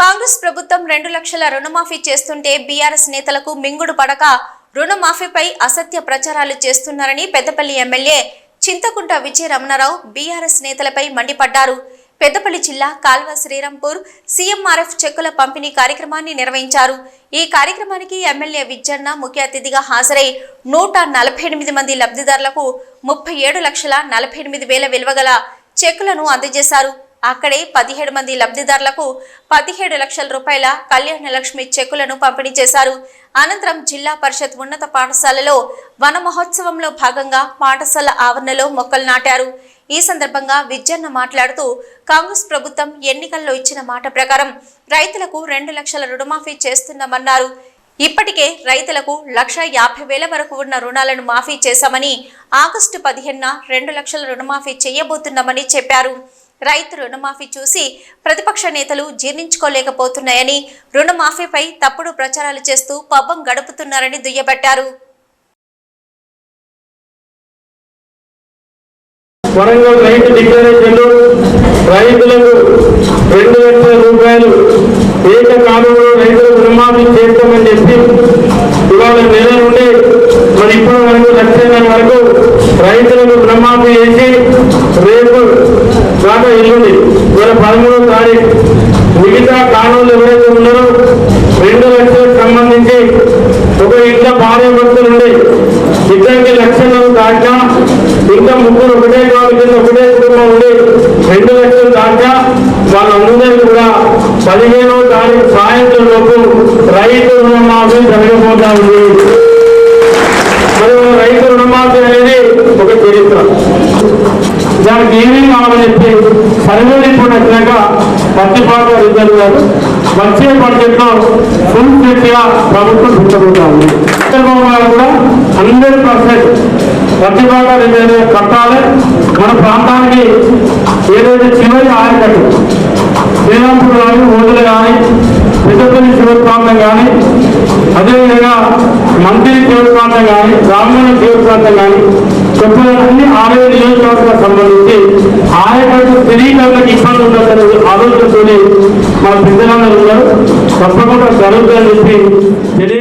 కాంగ్రెస్ ప్రభుత్వం రెండు లక్షల రుణమాఫీ చేస్తుంటే బీఆర్ఎస్ నేతలకు మింగుడు పడక రుణమాఫీపై అసత్య ప్రచారాలు చేస్తున్నారని పెద్దపల్లి ఎమ్మెల్యే చింతకుంట విజయ రమణారావు బీఆర్ఎస్ నేతలపై మండిపడ్డారు. పెద్దపల్లి జిల్లా కాల్వ శ్రీరాంపూర్ సీఎంఆర్ఎఫ్ చెక్కుల పంపిణీ కార్యక్రమాన్ని నిర్వహించారు. ఈ కార్యక్రమానికి ఎమ్మెల్యే విజ్జన్న ముఖ్య అతిథిగా హాజరై నూట నలభై ఎనిమిది మంది లబ్ధిదారులకు ముప్పై ఏడు లక్షల నలభై ఎనిమిది వేల విలువగల చెక్కులను అందజేశారు. అక్కడే పదిహేడు మంది లబ్ధిదారులకు పదిహేడు లక్షల రూపాయల కళ్యాణ లక్ష్మి చెక్కులను పంపిణీ చేశారు. అనంతరం జిల్లా పరిషత్ ఉన్నత పాఠశాలలో వన మహోత్సవంలో భాగంగా పాఠశాల ఆవరణలో మొక్కలు నాటారు. ఈ సందర్భంగా విజ్జన్న మాట్లాడుతూ కాంగ్రెస్ ప్రభుత్వం ఎన్నికల్లో ఇచ్చిన మాట ప్రకారం రైతులకు రెండు లక్షల రుణమాఫీ చేస్తున్నామన్నారు. ఇప్పటికే రైతులకు లక్ష యాభై వేల వరకు ఉన్న రుణాలను మాఫీ చేశామని ఆగస్టు పదిహేనున రెండు లక్షల రుణమాఫీ చేయబోతున్నామని చెప్పారు. రైతు రుణమాఫీ చూసి ప్రతిపక్ష నేతలు జీర్ణించుకోలేకపోతున్నాయని రుణమాఫీపై తప్పుడు ప్రచారాలు చేస్తూ పబ్బం గడుపుతున్నారని దుయ్యబట్టారు. వరంగల్ రైతు రైతులకు రెండు లక్షల రూపాయలు ఏకకాలంలో రైతులకు రుణమాఫీ చేస్తామని చెప్పి ఇవాళ నెల నుండి మరి ఇప్పటి వరకు వరకు రైతులకు రుణమాఫీ చేసి రేపు కాక ఎల్లుండి ఇవాళ పదమూడవ తారీఖు. మిగతా కాలంలో ఎవరైతే ఉన్నారో రెండు లక్షలకు సంబంధించి ఒక ఇంట్లో భార్య భర్తలు ఉండి ఇద్దరికి లక్షలు దాకా ఇంకా ముగ్గురు ఒకటే కాదు కింద ఒకటే కుటుంబం ఉండి రెండు లక్షలు దాకా వాళ్ళందరికీ కూడా పదిహేనవ తారీఖు సాయంత్రం లోపు రైతు రుణమాఫీ జరగబోతా ఉంది. మరి రైతు రుణమాఫీ అనేది ఒక చరిత్ర. దానికి ఏమేమి కావాలని చెప్పి సర్వే రిపోర్ట్ వచ్చినాక పత్తిపాట రిజర్వ్ గారు. వచ్చే బడ్జెట్లో ఫుల్ ఫిట్గా ప్రభుత్వం పుట్టబోతా చంద్రబాబు గారు కూడా హండ్రెడ్ పర్సెంట్ పత్తిపాట రిజర్వ్ కట్టాలి. మన ప్రాంతానికి ఏదైతే చివరి ఆయకట్టు శ్రీరాంపూర్ కానీ ఓదులు కానీ పెద్దపల్లి చివరి ప్రాంతం కానీ అదేవిధంగా మంత్రి చివరి ప్రాంతం కానీ రామగణ చివరి ప్రాంతం కానీ చెప్పాలన్నీ ఆలయ నియోజకవర్గ సంబంధం ఆయకట్టు ఇబ్బంది ఉండదనే ఆలోచనతో మా పెద్దలందరూ ఉన్నారు. తప్పకుండా జరుగుతుందని చెప్పి తెలియ